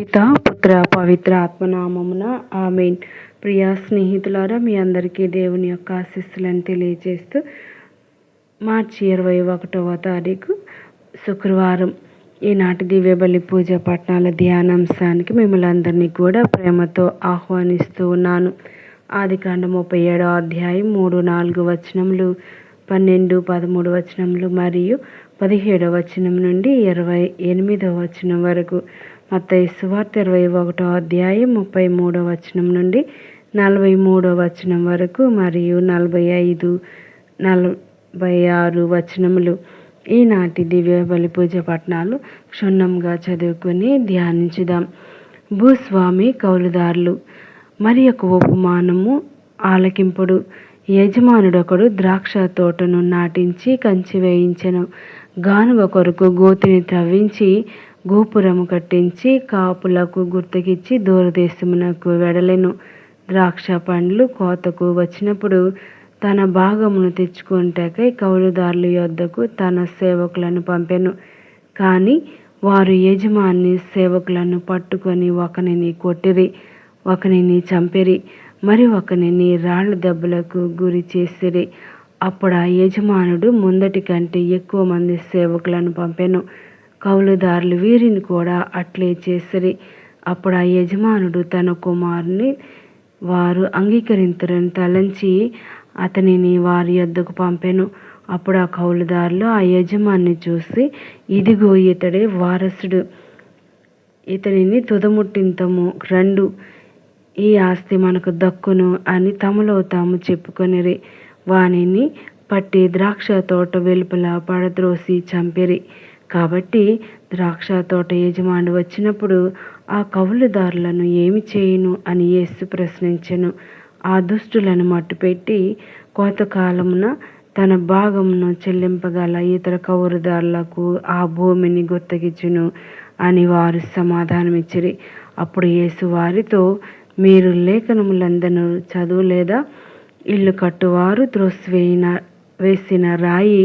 పిత పుత్ర పవిత్ర ఆత్మనామమున ఆమెన్. ప్రియా స్నేహితులారా మీ అందరికీ దేవుని యొక్క ఆశీస్సులను తెలియజేస్తూ మార్చి ఇరవై ఒకటవ తారీఖు శుక్రవారం ఈనాటి దివ్యబలి పూజ పట్టణాల ధ్యానాంశానికి మిమ్మల్ని అందరినీ కూడా ప్రేమతో ఆహ్వానిస్తూ ఉన్నాను. ఆదికాండ ముప్పై ఏడో అధ్యాయం మూడు నాలుగు వచనములు పన్నెండు పదమూడు వచనములు మరియు పదిహేడవ వచనం నుండి ఇరవై ఎనిమిదవ వచనం వరకు అత్తయ్య సువార్త ఇరవై ఒకటో అధ్యాయం ముప్పై మూడో వచనం నుండి నలభై మూడో వచనం వరకు మరియు నలభై ఐదు నలభై ఆరు వచనములు ఈనాటి దివ్య బలి పూజ పట్టణాలు క్షుణ్ణంగా చదువుకొని ధ్యానించుదాం. భూస్వామి కౌలుదారులు మరి ఒక ఉపమానము ఆలకింపుడు. యజమానుడొకడు ద్రాక్ష తోటను నాటించి కంచి వేయించెను. గానుగ కొరకు గోతిని త్రవ్వించి గోపురము కట్టించి కాపులకు గుర్తుకిచ్చి దూరదేశమునకు వెడలెను. ద్రాక్ష పండ్లు కోతకు వచ్చినప్పుడు తన భాగమును తెచ్చుకుంటాకై కౌలుదారుల యొద్దకు తన సేవకులను పంపెను. కానీ వారు యజమాని సేవకులను పట్టుకొని ఒకనిని కొట్టిరి ఒకనిని చంపిరి మరి ఒకనిని రాళ్ళ దెబ్బలకు గురి చేసిరి. అప్పుడు ఆ యజమానుడు ముందటి కంటే ఎక్కువ మంది సేవకులను పంపెను. కౌలుదారులు వీరిని కూడా అట్లే చేసిరి. అప్పుడు ఆ యజమానుడు తన కుమారుని వారు అంగీకరించరని తలంచి అతనిని వారి యొద్దకు పంపెను. అప్పుడు ఆ కౌలుదారులు ఆ యజమాన్ని చూసి ఇదిగో ఇతడే వారసుడు. ఇతనిని తుదముట్టింతము. రెండు. ఈ ఆస్తి మనకు దక్కును అని తమలో తాము చెప్పుకొనిరి. వానిని పట్టి ద్రాక్ష తోట వెలుపల పడద్రోసి చంపిరి. కాబట్టి ద్రాక్ష తోట యజమాని వచ్చినప్పుడు ఆ కౌలుదారులను ఏమి చేయును అని యేసు ప్రశ్నించెను. ఆ దుష్టులను మట్టుపెట్టి కోతకాలమున తన భాగమును చెల్లింపగల ఇతర కౌరుదారులకు ఆ భూమిని గుర్తగిచ్చును అని వారు సమాధానమిచ్చిరి. అప్పుడు యేసు వారితో మీరు లేఖనములందరూ చదువులేదా ఇల్లు కట్టువారు త్రోసివేయిన వేసిన రాయి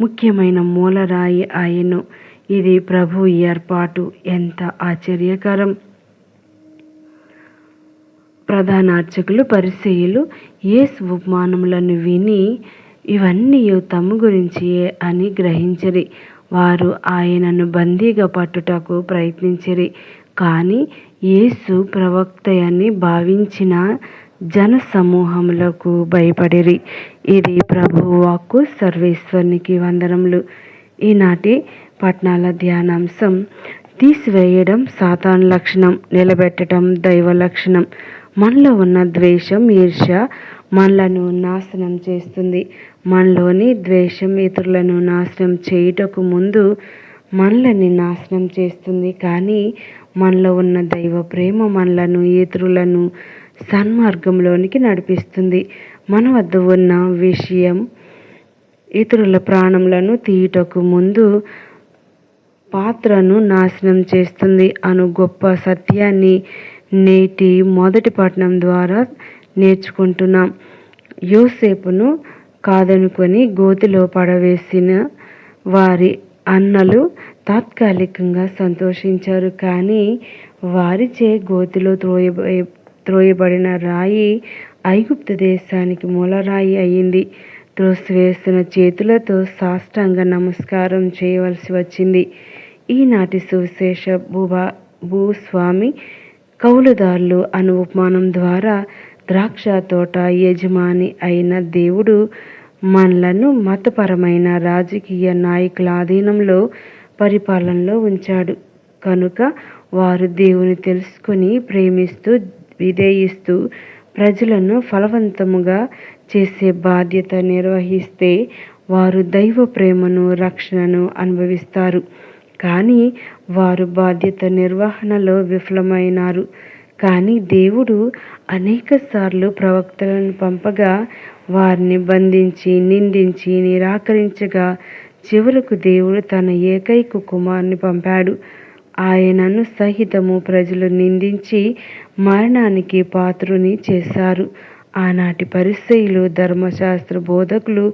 ముఖ్యమైన మూలరాయి ఆయను ఇది ప్రభు ఏర్పాటు. ఎంత ఆశ్చర్యకరం. ప్రధాన అర్చకులు పరిచయులు ఏసు ఉపమానములను విని ఇవన్నీ తమ గురించియే అని గ్రహించరి. వారు ఆయనను బందీగా పట్టుటకు ప్రయత్నించిరి. కానీ యేసు ప్రవక్తయని భావించిన జన సమూహములకు భయపడిరి. ఇది ప్రభు వాక్కు సర్వేశ్వరునికి వందనములు. ఈనాటి పట్నాల ధ్యానాంశం. తీసివేయడం సాతాన్ లక్షణం నిలబెట్టడం దైవ లక్షణం. మనలో ఉన్న ద్వేషం ఈర్ష మనలను నాశనం చేస్తుంది. మనలోని ద్వేషం ఇతరులను నాశనం చేయుటకు ముందు మనలని నాశనం చేస్తుంది. కానీ మనలో ఉన్న దైవ ప్రేమ మనలను ఇతరులను సన్మార్గంలోనికి నడిపిస్తుంది. మన వద్ద ఉన్న విషయం ఇతరుల ప్రాణములను తీయుటకు ముందు పాత్రను నాశనం చేస్తుంది అను గొప్ప సత్యాన్ని నేటి మొదటి పట్టణం ద్వారా నేర్చుకుంటున్నాం. యోసేపును కాదనుకొని గోతిలో పడవేసిన వారి అన్నలు తాత్కాలికంగా సంతోషించారు. కానీ వారిచే గోతిలో త్రోయబోయే త్రోయబడిన రాయి ఐగుప్తు దేశానికి మూలరాయి అయింది. త్రోసివేసిన చేతులతో సాష్టాంగ నమస్కారం చేయవలసి వచ్చింది. ఈనాటి సువిశేష భూభా భూస్వామి కౌలుదారులు అను ఉపమానం ద్వారా ద్రాక్ష తోట యజమాని అయిన దేవుడు మనలను మతపరమైన రాజకీయ నాయకుల ఆధీనంలో పరిపాలనలో ఉంచాడు. కనుక వారు దేవుని తెలుసుకొని ప్రేమిస్తూ విధేయిస్తూ ప్రజలను ఫలవంతముగా చేసే బాధ్యత నిర్వహిస్తే వారు దైవ ప్రేమను రక్షణను అనుభవిస్తారు. కానీ వారు బాధ్యత నిర్వహణలో విఫలమైనారు. కానీ దేవుడు అనేకసార్లు ప్రవక్తలను పంపగా వారిని బంధించి నిందించి నిరాకరించగా చివరకు దేవుడు తన ఏకైక కుమారుని పంపాడు. ఆయనను సహితము ప్రజలు నిందించి మరణానికి పాత్రుని చేశారు. ఆనాటి పరిస్థితులు ధర్మశాస్త్ర బోధకులు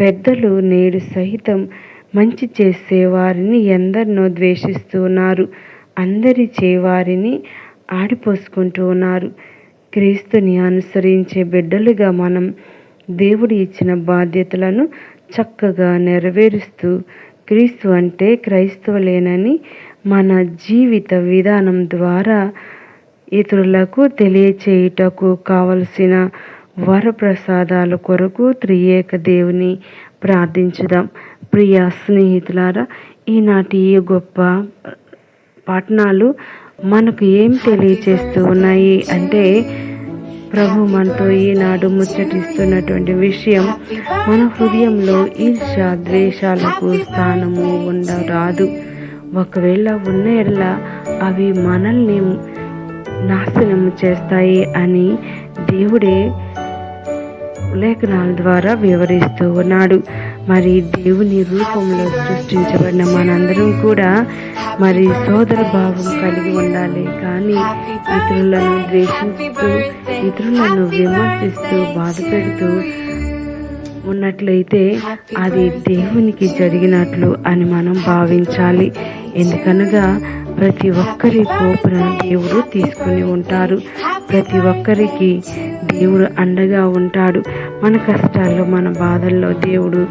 పెద్దలు నేడు సహితం మంచి చేసే వారిని ఎందరినో ద్వేషిస్తున్నారు అందరి చేవారిని ఆడిపోసుకుంటూ ఉన్నారు. క్రీస్తుని అనుసరించే బిడ్డలుగా మనం దేవుడు ఇచ్చిన బాధ్యతలను చక్కగా నెరవేరుస్తూ క్రీస్తు అంటే క్రైస్తవులేనని మన జీవిత విధానం ద్వారా ఇతరులకు తెలియచేయుటకు కావలసిన వరప్రసాదాల కొరకు త్రియేక దేవుని ప్రార్థించుదాం. ప్రియ స్నేహితులారా ఈనాటి ఈ గొప్ప పట్టణాలు మనకు ఏం తెలియచేస్తూ ఉన్నాయి అంటే ప్రభు మనతో ఈనాడు ముచ్చటిస్తున్నటువంటి విషయం మన హృదయంలో ఈర్ష ద్వేషాలకు స్థానము ఉండరాదు. ఒకవేళ ఉన్న ఎడల అవి మనల్ని నాశనం చేస్తాయి అని దేవుడే లేఖనాల ద్వారా వివరిస్తూ ఉన్నాడు. మరి దేవుని రూపంలో సృష్టించబడిన మనందరం కూడా మరి సోదర భావం కలిగి ఉండాలి. కానీ ఇతరులను ద్వేషిస్తూ ఇతరులను విమర్శిస్తూ బాధ పెడుతూ ఉన్నట్లయితే అది దేవునికి జరిగినట్లు అని మనం భావించాలి. ఎందుకనగా ప్రతి ఒక్కరి కోపన దేవుడు తీసుకుని ఉంటారు. ప్రతి ఒక్కరికి దేవుడు అండగా ఉంటాడు. మన కష్టాల్లో మన బాధల్లో దేవుడు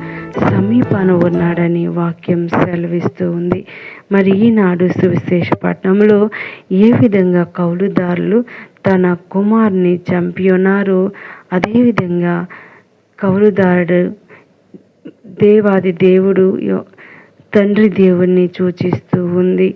సమీపాన ఉన్నాడని వాక్యం సెలవిస్తూ ఉంది. మరి ఈనాడు సువిశేషపట్నంలో ఏ విధంగా కౌలుదారులు తన కుమార్ని చంపి ఉన్నారో? అదేవిధంగా కౌలుదారుడు దేవాది దేవుడు తండ్రి దేవుణ్ణి సూచిస్తూ ఉంది.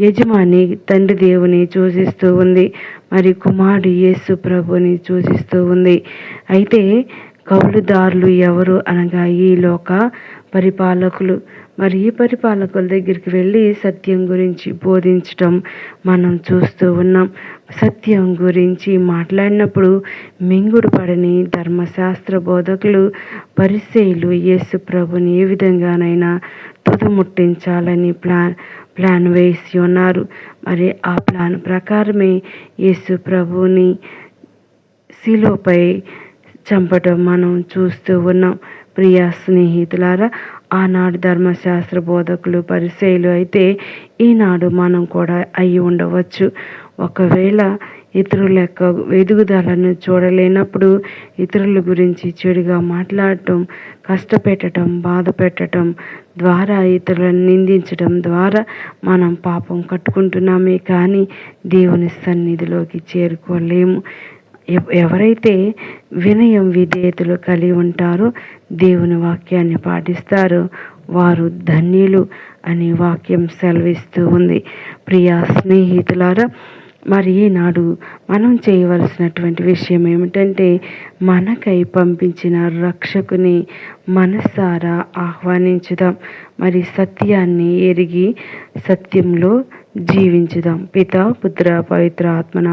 యజమాని తండ్రి దేవుని సూచిస్తూ ఉంది. మరి కుమారుడు యేసు ప్రభుని సూచిస్తూ ఉంది. అయితే కౌలుదారులు ఎవరు అనగా ఈ లోక పరిపాలకులు. మరి ఈ పరిపాలకుల దగ్గరికి వెళ్ళి సత్యం గురించి బోధించటం మనం చూస్తూ ఉన్నాం. సత్యం గురించి మాట్లాడినప్పుడు మింగుడు పడని ధర్మశాస్త్ర బోధకులు పరిశైలు యేసు ప్రభుని ఏ విధంగానైనా తుదముట్టించాలని ప్లాన్ ప్లాన్ వేసి ఉన్నారు. మరి ఆ ప్లాన్ ప్రకారమే యేసు ప్రభుని శిలోపై చంపటం మనం చూస్తూ ఉన్నాం. ప్రియ స్నేహితులారా ఆనాడు ధర్మశాస్త్ర బోధకులు పరిశైలు అయితే ఈనాడు మనం కూడా అయి ఉండవచ్చు. ఒకవేళ ఇతరుల యొక్క ఎదుగుదలను చూడలేనప్పుడు ఇతరుల గురించి చెడుగా మాట్లాడటం కష్టపెట్టడం బాధ పెట్టడం ద్వారా ఇతరులను నిందించడం ద్వారా మనం పాపం కట్టుకుంటున్నామే కానీ దేవుని సన్నిధిలోకి చేరుకోలేము. ఎవరైతే వినయం విధేయతలు కలిగి ఉంటారో దేవుని వాక్యాన్ని పాటిస్తారో. వారు ధన్యులు అని వాక్యం సెలవిస్తూ ఉంది. ప్రియా స్నేహితులారా మరి ఈనాడు మనం చేయవలసినటువంటి విషయం ఏమిటంటే మనకై పంపించిన రక్షకుని మనసారా ఆహ్వానించుదాం. మరి సత్యాన్ని ఎరిగి సత్యంలో జీవించుదాం. పిత పుత్ర పవిత్ర ఆత్మన